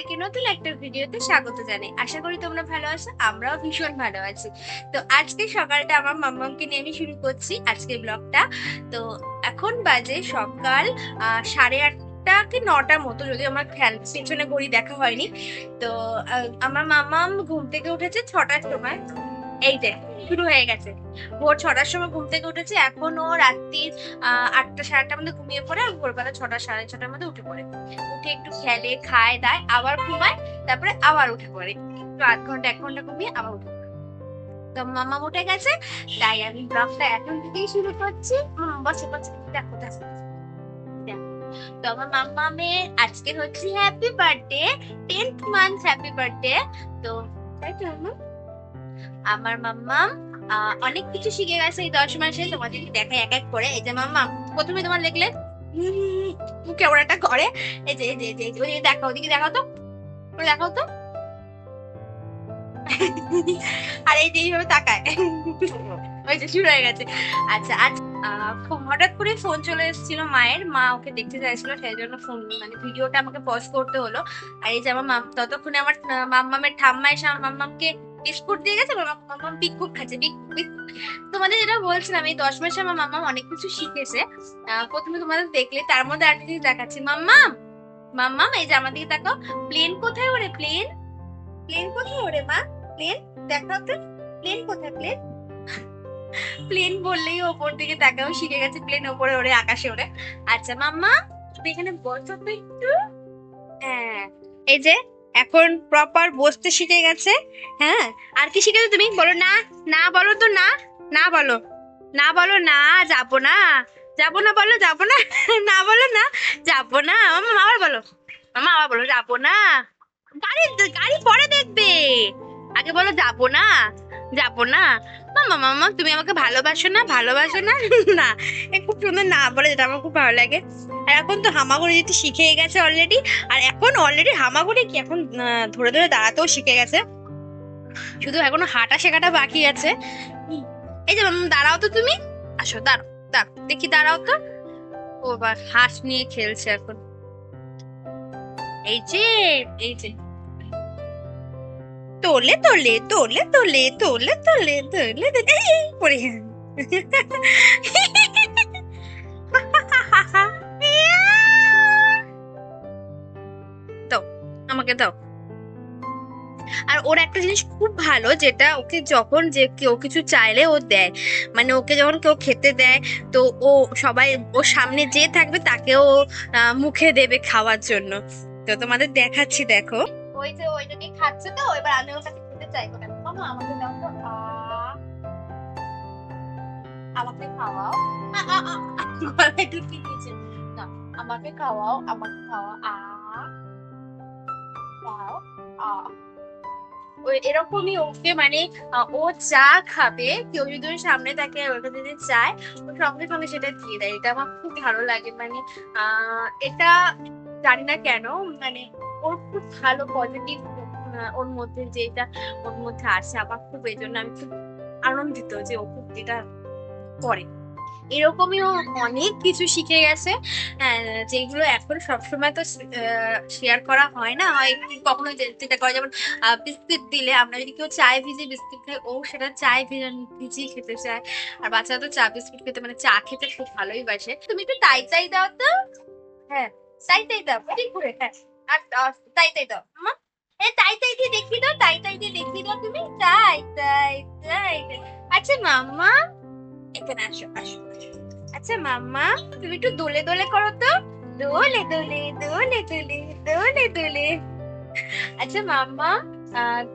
সবাইকে নতুন একটা ভিডিওতে স্বাগত জানাই। আশা করি তোমরা ভালো আছো, আমরাও ভীষণ ভালো আছি। তো আজকে সকালটা আমার মাম্মামকে নিয়ে আমি শুরু করছি আজকে ব্লগটা। তো এখন বাজে সকাল সাড়ে আটটা কি নটার মতো যদি আমার খেয়াল পেছনে ঘড়ি দেখা হয়নি। তো আমার মাম্মাম ঘুম থেকে উঠেছে ছটার সময়। এই যে শুরু হয়ে গেছে। ভোর ছটার সময় ঘুম থেকে উঠেছে এখন আহ, আটটা সাড়ে আটটার মধ্যে ঘুমিয়ে পড়ে আর ভোরবেলা ছটা সাড়ে ছটার মধ্যে উঠে পড়ে। উঠে একটু খেলে খায় দায় আবার ঘুমায় তারপরে আবার উঠে পড়ে। একটু আধ ঘণ্টা এক ঘণ্টা ঘুমিয়ে আবার উঠে তো মামা উঠে গেছে তাই আমি ব্লগটা এখন থেকেই শুরু করছি। বসে বসে দেখো। তো আমার মাম্মা মাম্মামের আজকে হচ্ছে happy birthday tenth month happy birthday তো তাই তো? আমার মাম্মা অনেক কিছু শিখে গেছে এই দশ মাসে তোমাদেরকে দেখাই এক এক করে। এই যে মাম্মা প্রথমে তোমার লিখলে কেমন একটা করে এই যে যে যে, ওই দেখো ওদিকে দেখাও তো দেখাও তো। আর এই যে এইভাবে তাকায়। ওই যে শুরু হয়ে গেছে। আচ্ছা খুব হঠাৎ করে ফোন চলে এসেছিল মায়ের। মা ওকে দেখতে চাইছিল সেই জন্য ফোন মানে ভিডিওটা আমাকে পজ করতে হলো। আর এই যে আমার মাম ততক্ষণে আমার মাম্মামের ঠাম্মা এসে আমার মাম্মামকে বিস্কুট দিয়ে গেছে, আমার মাম্মাম বিস্কুট খাচ্ছে। তোমাদের যেটা বলছিলাম, এই দশ মাসে আমার মাম্মাম অনেক কিছু শিখেছে। প্রথমে তোমাদের দেখলে, তার মধ্যে আরেকটা জিনিস দেখাচ্ছি। মাম্মাম মাম্মাম এই যে আমার দিকে তাকাও। প্লেন কোথায় ওরে, প্লেন? প্লেন কোথায় ওরে, মা? প্লেন, দেখাও তো। প্লেন কোথায়, প্লেন? প্লেন বললেই ওপর দিকে তাকাও, শিখে গেছে প্লেন ওপরে ওরে, আকাশে ওরে। আচ্ছা মাম্মা, তুমি এখানে বসো তো একটু। হ্যাঁ এই যে এখন প্রপার বসতে শিখে গেছে। হ্যাঁ আর কি শিখেছো তুমি? বলো না না বলো তো না না বলো। না বলো না, যাব না। যাব না বলো, যাব না। না বলো না, যাব না। মামা আবার বলো। মামা আবার বলো, যাব না। গাড়ি গাড়ি পরে দেখবে। আগে বলো যাব না যাব না। মামা মামা, তুমি আমাকে ভালোবাসো না ভালোবাসো না? না। খুব সুন্দর না বলে যেটা আমার খুব ভালো লাগে। আর এখন তো হামাগুড়ি যেতে শিখে গেছে অলরেডি আর এখন অলরেডি হামাগুড়ি কি এখন ধরে ধরে দাঁড়াতেও শিখে গেছে। শুধু এখনও হাঁটা শেখাটা বাকি আছে। এই যে মামা, দাঁড়াও তো তুমি। আসো, দাঁড়াও দাঁড়াও। দেখি দাঁড়াও তো। ও বা হাঁস নিয়ে খেলছে এখন। এই যে এই যে। তোলে তোলে তোলে তোলে তোলে তোলে তোলে পড়ে দাও আমাকে দাও। আর ওর একটা জিনিস খুব ভালো, যেটা ওকে যখন যে কেউ কিছু চাইলে ও দেয়। মানে ওকে যখন কেউ খেতে দেয়, তো ও সবাই ওর সামনে যে থাকবে তাকে ও মুখে দেবে খাওয়ার জন্য। তো তোমাদের দেখাচ্ছি, দেখো। ওই যে ওইটাকে খাচ্ছে তো, এবার আমি ওর কাছে খেতে চাইব না মামা আমাকে দাও তো। আমাকে খাওয়াও। গলায় ঢুকিয়ে দিয়েছে? না, আমাকে খাওয়াও আমাকে খাওয়াও। আ খাও আ। এরকমই ওকে মানে ও চা খাবে, কেউ যদি ওর সামনে তাকে ওর কাছে যদি চায়, ও সঙ্গে সঙ্গে সেটা দিয়ে দেয়। এটা আমার খুব ভালো লাগে। মানে এটা জানি না কেন মানে ওর খুব ভালো পজিটিভ ওর মধ্যে যেটা ওর মধ্যে আসে আমার খুব এই জন্য আমি খুব আনন্দিত যে ও খুব এটা করে এরকমই ও অনেক কিছু শিখে গেছে আহ, যেগুলো এখন সবসময় তো শেয়ার করা হয় না। হয় কখনো যেটা করে যেমন বিস্কিট দিলে আমরা যদি কেউ চায় ভিজে বিস্কিট খাই ও সেটা চায় ভিজে ভিজিয়ে খেতে চায়। আর বাচ্চারা তো চা বিস্কিট খেতে মানে চা খেতে খুব ভালোই বাসে। তুমি একটু তাই তাই দাও তো। হ্যাঁ তাই তাই দাও ঠিক করে হ্যাঁ। আর তাই তাই দাও। মা এ তাই তাই দিয়ে দেখিয়ে দাও তাই তাই দিয়ে দেখিয়ে দাও তুমি। তাই তাই তাই। আচ্ছা মাম্মা। এখানে আসো আসো। আচ্ছা মাম্মা তুমি একটু দোলে দোলে করো তো। দোলে দোলে দোলে দোলে দোলে দোলে। আচ্ছা মাম্মা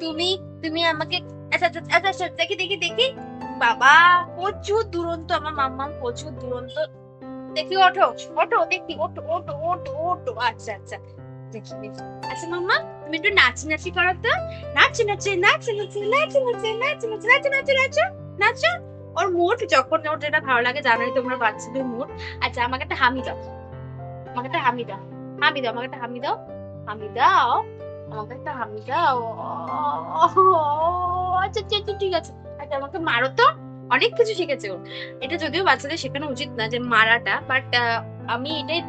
তুমি তুমি আমাকে আচ্ছা আচ্ছা আচ্ছা আচ্ছা, দেখি দেখি দেখি। বাবা প্রচুর দুরন্ত আমার মাম্মা প্রচুর দুরন্ত। দেখি ওঠো ওঠো দেখি ওঠো ওঠো ওঠো ওঠো। আচ্ছা আচ্ছা। দেখি আচ্ছা মাম্মা তুমি একটু নাচি করো তো নাচো নাচো ওর মুড যখন ওর যেটা ভালো লাগে তোমরা বাচ্চাদের মুড আচ্ছা আমাকে একটা হামি দাও আমাকে একটা হামি দাও হামি দাও আমাকে একটা হামি দাও হামি দাও আমাকে একটা হামি দাও আচ্ছা আচ্ছা ঠিক আছে আচ্ছা আমাকে মারো তো অনেক কিছু শিখেছে ও এটা যদিও বাচ্চাদের শেখানো উচিত না যে মারাটা বাট আমি এটাই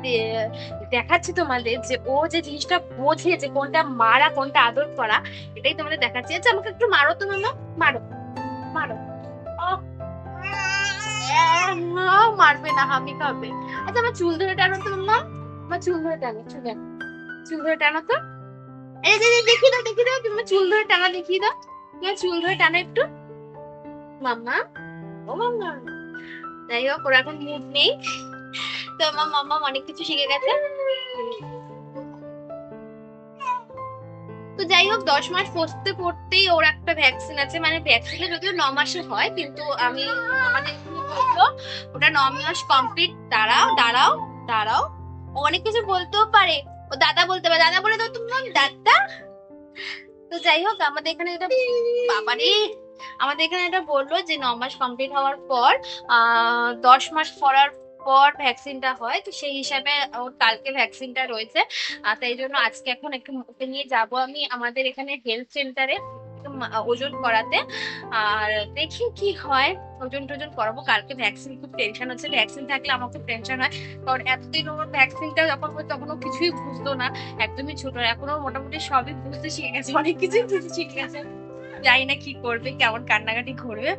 দেখাচ্ছি তোমাদের যে ও যে জিনিসটা বোঝে যে কোনটা মারা, কোনটা আদর করা, এটাই তোমাদের দেখাচ্ছি। আচ্ছা আমাকে একটু মারো তো, মামা। মারো মারো। মারবে না হামি খাবে। আচ্ছা আমার চুল ধরে টানো তো, মামা। আমার চুল ধরে টানো, চুল চুল ধরে টানো তো। এই যে দেখি দাও দেখি দাও তুমি চুল ধরে টানা দেখিয়ে দাও। তুমি চুল ধরে টানো একটু। মাম্মা ও মাম্মা যাই হোক, ওর এখন মুড নেই। তো আমার মাম্মা অনেক কিছু শিখে গেছে। তো যাই হোক, দশ মাস পড়তে পড়তেই ওর একটা ভ্যাকসিন আছে। মানে ভ্যাকসিনে যদিও ন মাসে হয়, কিন্তু আমি এখানে ওটা ন মাস কমপ্লিট দাঁড়াও দাঁড়াও দাঁড়াও। অনেক কিছু বলতেও পারে। ও দাদা বলতে পারে। দাদা বলে দাও তুমি দাদা। তো যাই হোক, আমাদের এখানে এটা বাবারে। আমাদের এখানে এটা বলল যে, ন মাস কমপ্লিট হওয়ার পর, আহ, দশ মাস পড়ার পর ভ্যাকসিনটা হয়, তো সেই হিসাবে ওর কালকে ভ্যাকসিনটা রয়েছে। তাই জন্য আজকে এখন একটু ওকে নিয়ে যাব আমি আমাদের এখানে হেলথ সেন্টারে ওজন করাতে। আর দেখি কি হয়, ওজন টোজন করাবো। কালকে ভ্যাকসিন, খুব টেনশন হচ্ছে। ভ্যাকসিন থাকলে আমার খুব টেনশন হয়। কারণ এতদিন ওর ভ্যাকসিনটা যখন হতো তখন ও কিছুই বুঝতো না। একদমই ছোট, এখনও মোটামুটি সবই বুঝতে শিখে গেছে, অনেক কিছুই বুঝতে শিখে গেছে। জানি না কি করবে, কেমন কান্নাকাটি করবে।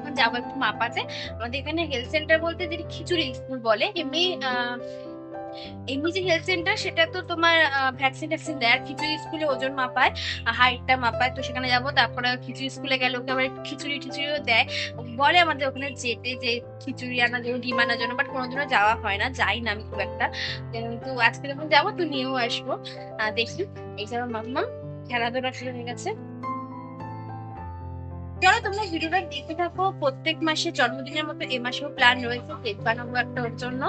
এখন যাব একটু মাপাতে। আমাদের এখানে হেলথ সেন্টার বলতে যেটি খিচুড়ি স্কুল বলে, এমনি এমনি যে হেলথ সেন্টার সেটা তো তোমার ভ্যাকসিন ট্যাকসিন দেয়। আর খিচুড়ি স্কুলে ওজন মাপায় হাইটটা মাপায়। তো সেখানে যাব, তারপরে খিচুড়ি স্কুলে গেলে ওকে আবার খিচুড়ি টিচুড়িও দেয়। বলে আমাদের ওখানে যেতে যে খিচুড়ি আনার জন্য, ডিম আনার জন্য বাট কোনোদিনও যাওয়া হয় না, যাই না আমি খুব একটা। কিন্তু আজকে যখন যাব তো নিয়েও আসব। দেখি এই যে আমার মাম্মা খেলাধুলা শুরু হয়ে গেছে। চলো তোমরা ভিডিওটা দেখতে থাকো প্রত্যেক মাসে জন্মদিনের মতো এ মাসেও প্ল্যান রয়েছে কেক বানাবো একটা ওর জন্য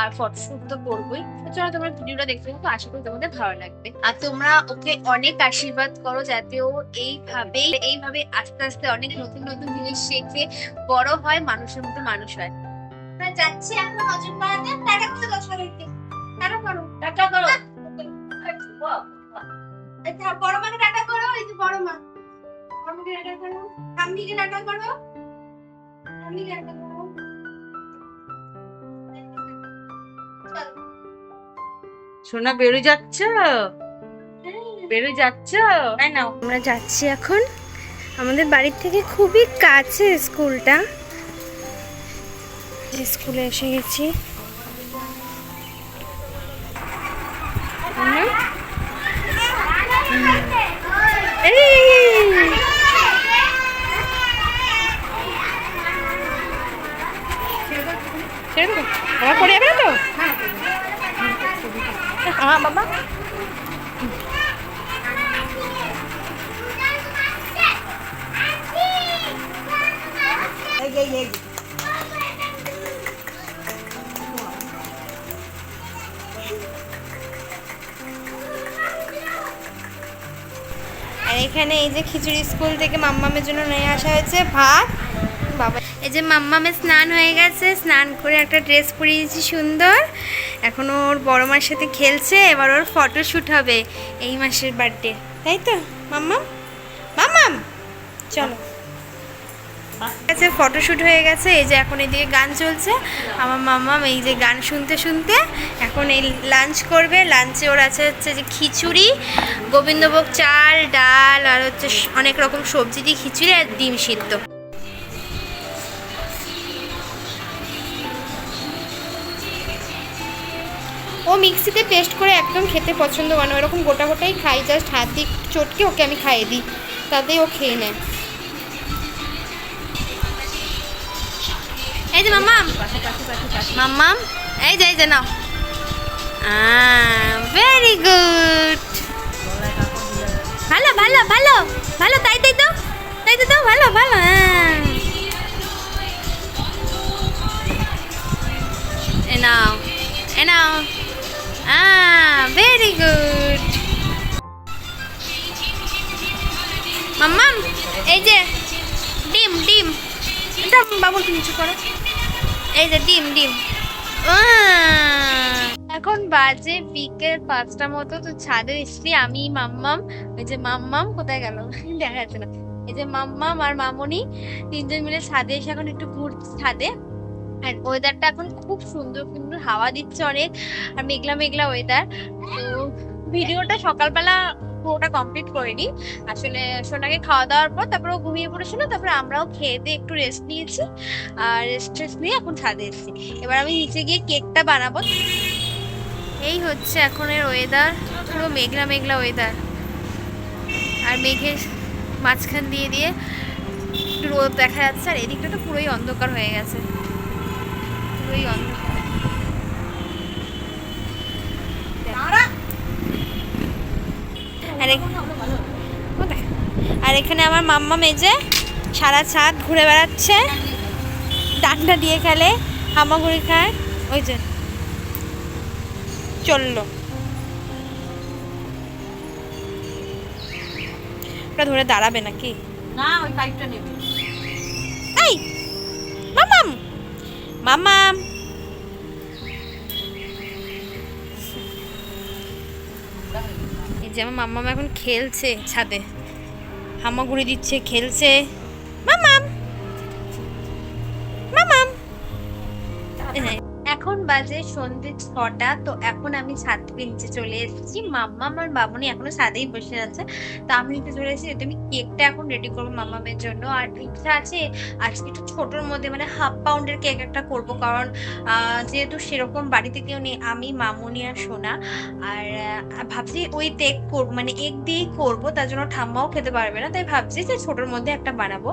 আর ফটোশুট তো করবোই। চলো তোমরা ভিডিওটা দেখতে থাকো আশা করি তোমাদের ভালো লাগবে। আর তোমরা ওকে অনেক আশীর্বাদ করো যাতে ও এইভাবে এইভাবে আস্তে আস্তে অনেক নতুন নতুন জিনিস শেখে বড় হয় মানুষের মতো মানুষ হয়। যাচ্ছি এখন টাটা করে দশ টাটা করো। টাটা করো। আচ্ছা বড় মাকে টাটা করো এই যে বড় মা। মাকে টাটা করো ঠাম্মিকে টাটা করো ঠাম্মিকে টাটা করো সোনা বেরো যাচ্ছ? বেরো যাচ্ছ? তাই না আমরা যাচ্ছি এখন আমাদের বাড়ির থেকে খুবই কাছে স্কুলটা। স্কুলে এসে গেছি? হুম। এই! দেবো? পড়ে যাবে তো? হ্যাঁ বাবা। আর এখানে এই যে খিচুড়ি স্কুল থেকে মাম্মামের জন্য নিয়ে আসা হয়েছে ভাত। এই যে মাম্মামের স্নান হয়ে গেছে, স্নান করে একটা ড্রেস পরিয়েছি সুন্দর। এখন ওর বড় মার সাথে খেলছে, এবার ওর ফটো শ্যুট হবে এই মাসের বার্থডে তাই তো, মাম্মাম? মাম্মাম, চলো। আছে ফটোশ্যুট হয়ে গেছে, এই যে এখন এদিকে গান চলছে। আমার মাম্মাম এই যে গান শুনতে শুনতে এখন এই লাঞ্চ করবে। লাঞ্চে ওর আছে হচ্ছে যে খিচুড়ি, গোবিন্দভোগ চাল, ডাল, আর হচ্ছে অনেক রকম সবজি দিয়ে খিচুড়ি আর ডিম সিদ্ধ। ও মিক্সিতে পেস্ট করে একদম খেতে পছন্দ করে ওরকম গোটা গোটাই খাই জাস্ট হাত দিক চটকে ওকে আমি খাইয়ে দিই। তাতেই ও খেয়ে নেয়। এই যে মাম্মাম। মাম্মাম, এই যে এই যে নাও। ভেরি গুড ভালো ভালো ভালো ভালো, তাই তাই তো তাই তো তো, ভালো ভালো হ্যাঁ। এ নাও এ নাও। ভেরি গুড মাম্মাম এই যে ডিম ডিম। এটা বাবুল কিছু করো এই যে ডিম ডিম! এখন বাজে বিকেল পাঁচটা মতো তো ছাদে এসছি আমি মাম্মাম। ওই যে মাম্মাম কোথায় গেল? দেখা যাচ্ছে না। এই যে মাম্মাম আর মামনি তিনজন মিলে ছাদে এসে এখন একটু ঘুর ছাদে। আর ওয়েদারটা এখন খুব সুন্দর সুন্দর। হাওয়া দিচ্ছে অনেক, আর মেঘলা মেঘলা ওয়েদার তো ভিডিওটা সকালবেলা পুরোটা কমপ্লিট করিনি। আসলে সোনাকে খাওয়া দাওয়ার পর তারপর ও ঘুমিয়ে পড়েছিল, তারপরে আমরাও খেয়ে দিয়ে একটু রেস্ট নিয়েছি। আর রেস্ট টেস্ট নিয়ে এখন ছাদে এসেছি। এবার আমি নিচে গিয়ে কেকটা বানাবো। এই হচ্ছে এখন এর ওয়েদার পুরো মেঘলা মেঘলা ওয়েদার আর মেঘের মাঝখান দিয়ে দিয়ে রোদ দেখা যাচ্ছে, আর এদিকটা তো পুরোই অন্ধকার হয়ে গেছে। পুরোই অন্ধকার। আর এখানে আমার মাম্মা মেজে সারা ছাদ ঘুরে বেড়াচ্ছে। ডান্ডা দিয়ে খেলে হামাগুড়ি খায়। ওই যে। চলল। ওটা ধরে দাঁড়াবে নাকি? না ওই পাইপটা নেবে। এই! মামাম মামাম এই যে আমার মাম্মাম এখন খেলছে ছাদে। হামাগুড়ি দিচ্ছে খেলছে। মামাম। মামাম। হ্যাঁ এখন বাজে সন্ধ্যে ছটা, তো এখন আমি ছাদ নিচে চলে এসেছি। মাম্মা আমার বাবুনি এখনও ছাদেই বসে আছে। তো আমি নিচে চলে এসেছি আমি কেকটা এখন রেডি করব মাম্মামের জন্য। আর ইচ্ছা আছে আজকে একটু ছোটোর মধ্যে মানে হাফ পাউন্ডের কেক একটা করব, কারণ যেহেতু সেরকম বাড়িতে কেউ নেই, আমি, মামুনি আর সোনা। আর ভাবছি ওই কেক করব মানে এগ দিয়েই করব, তার জন্য ঠাম্মাও খেতে পারবে না, তাই ভাবছি যে ছোটোর মধ্যে একটা বানাবো।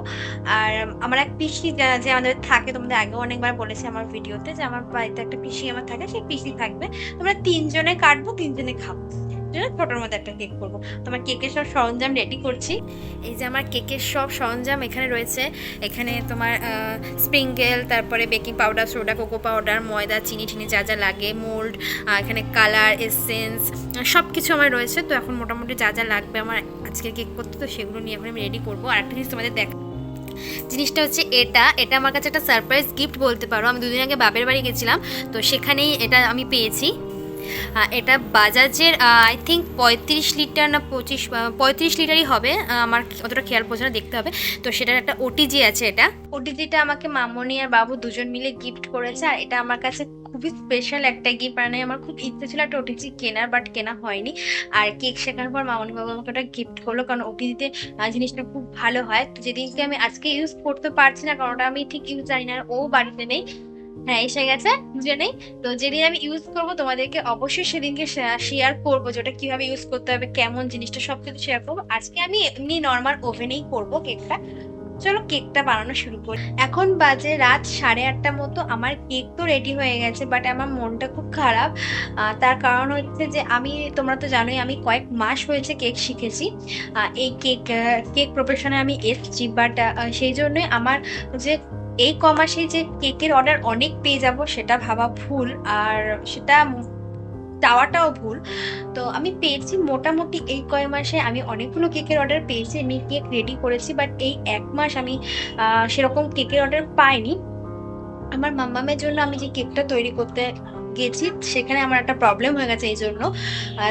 আর, আমার এক পিসি যে আমাদের থাকে, তোমাদের আগেও অনেকবার বলেছি আমার ভিডিওতে, যে আমার বাড়িতে একটা পিসি আমার থাকে, সেই পিসি থাকবে। তোমরা তিনজনে কাটবো, তিনজনে খাব। ছোটোর মধ্যে একটা কেক করব। তোমার কেকের সব সরঞ্জাম রেডি করছি। এই যে আমার কেকের সব সরঞ্জাম এখানে রয়েছে। এখানে তোমার স্প্রিঙ্গেল তারপরে baking powder soda cocoa powder ময়দা, চিনি টিনি যা যা লাগে মোল্ড এখানে কালার এসেন্স সব কিছু আমার রয়েছে। তো এখন মোটামুটি যা যা লাগবে আমার আজকে কেক করতে, তো সেগুলো নিয়ে এখন আমি রেডি করব। আর একটা জিনিস তোমাদের দেখ জিনিসটা হচ্ছে এটা এটা আমার কাছে একটা সারপ্রাইজ গিফট বলতে পারো। আমি দুদিন আগে বাপের বাড়ি গেছিলাম, তো সেখানেই এটা আমি পেয়েছি। এটা বাজাজের আই থিঙ্ক পঁয়ত্রিশ লিটার না পঁচিশ পঁয়ত্রিশ লিটারই হবে। আমার অতটা খেয়াল পড়ছে না, দেখতে হবে। তো সেটার একটা ওটিজি আছে এটা। ওটিজিটা আমাকে মামনি আর বাবু দুজন মিলে গিফট করেছে, আর এটা আমার কাছে খুবই স্পেশাল একটা গিফট মানে আমার খুব ইচ্ছে ছিল একটা ওটিজি কেনার বাট কেনা হয়নি। আর কেক শেখার পর মামনি বাবু আমাকে ওটা গিফট করল, কারণ ওটিজিতে জিনিসটা খুব ভালো হয়। তো যেদিনকে আমি আজকে ইউজ করতে পারছি না, কারণ ওটা আমি ঠিক ইউজ জানি না ও বাড়িতে নেই। হ্যাঁ এসে গেছে দুজনেই তো যেদিন আমি ইউজ করব, তোমাদেরকে অবশ্যই সেদিনকে শেয়ার করব যে ওটা কীভাবে ইউজ করতে হবে, কেমন জিনিসটা সব কিছু শেয়ার করব। আজকে আমি এমনি নর্মাল ওভেনেই করব কেকটা চলো কেকটা বানানো শুরু করি। এখন বাজে রাত সাড়ে আটটা মতো, আমার কেক তো রেডি হয়ে গেছে বাট আমার মনটা খুব খারাপ। তার কারণ হচ্ছে যে আমি, তোমরা তো জানোই আমি কয়েক মাস হয়েছে কেক শিখেছি। এই কেক কেক প্রফেশনে আমি এসেছি বাট সেই জন্যই আমার যে এই ক মাসে যে কেকের অর্ডার অনেক পেয়ে যাব, সেটা ভাবা ভুল আর সেটা চাওয়াটাও ভুল। তো আমি পেয়েছি মোটামুটি এই কয় মাসে আমি অনেকগুলো কেকের অর্ডার পেয়েছি, আমি কেক রেডি করেছি বাট এই এক মাস আমি সেরকম কেকের অর্ডার পাইনি। আমার মাম্মামের জন্য আমি যে কেকটা তৈরি করতে গেছি, সেখানে আমার একটা প্রবলেম হয়ে গেছে এই জন্য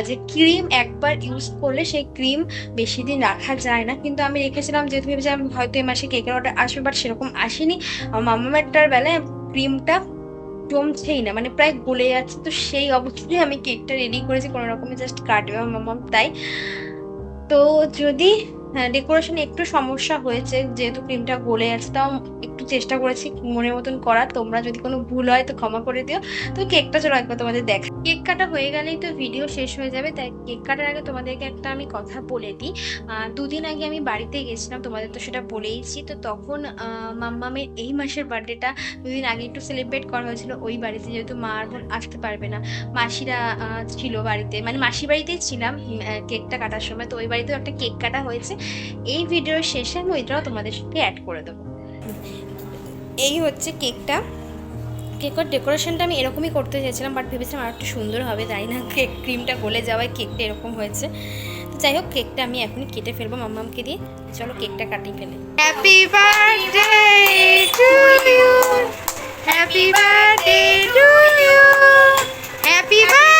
যে ক্রিম একবার ইউজ করলে সেই ক্রিম বেশি দিন রাখা যায় না। কিন্তু আমি রেখেছিলাম, যেহেতু ভেবেছিলাম হয়তো এই মাসে কেকের অর্ডার আসবে বাট সেরকম আসেনি। আমার মাম্মামেরটার বেলায় ক্রিমটা জমছেই না মানে প্রায় গলে যাচ্ছে। তো সেই অবস্থায় আমি কেকটা রেডি করেছি, কোনো রকমে জাস্ট কাটবে আমার মাম্মাম তাই। তো যদি ডেকোরেশনে একটু সমস্যা হয়েছে, যেহেতু ক্রিমটা গলে যাচ্ছে, তাও চেষ্টা করেছি মনের মতন করার। তোমরা যদি কোনো ভুল হয় তো ক্ষমা করে দিও। তো কেকটা চলো একবার তোমাদের দেখা। কেক কাটা হয়ে গেলেই তো ভিডিও শেষ হয়ে যাবে। তাই কেক কাটার আগে তোমাদেরকে একটা আমি কথা বলে দিই। দুদিন আগে আমি বাড়িতে গেছিলাম, তোমাদের তো সেটা বলেইছি। তো তখন মাম্মামের এই মাসের বার্থডেটা দুদিন আগে একটু সেলিব্রেট করা হয়েছিল। ওই বাড়িতে যেহেতু মা আর বোন আসতে পারবে না। মাসিরা ছিল বাড়িতে। মানে মাসি বাড়িতেই ছিলাম কেকটা কাটার সময়। তো ওই বাড়িতেও একটা কেক কাটা হয়েছে। এই ভিডিওর শেষে আমি ওইটাও তোমাদের সাথে অ্যাড করে দেবো। এই হচ্ছে কেকটা। কেকের ডেকোরেশনটা আমি এরকমই করতে চেয়েছিলাম, বাট ভেবেছিলাম আর একটু সুন্দর হবে তাই না কেক ক্রিমটা গলে যাওয়ায় কেকটা এরকম হয়েছে। তো যাই হোক, কেকটা আমি এখনই কেটে ফেলব মাম্মামকে দিয়ে। চলো কেকটা কাটিয়ে ফেলে। Happy birthday to you happy birthday to you happy birthday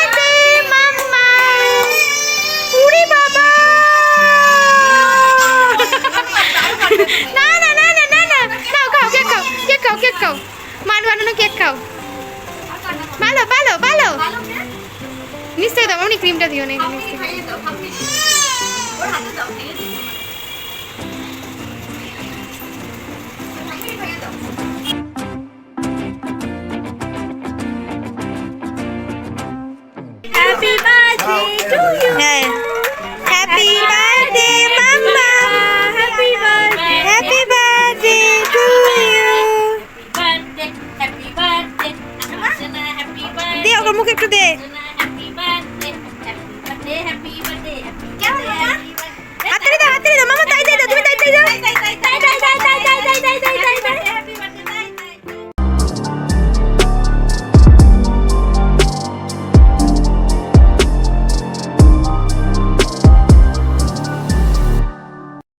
দিও এখানে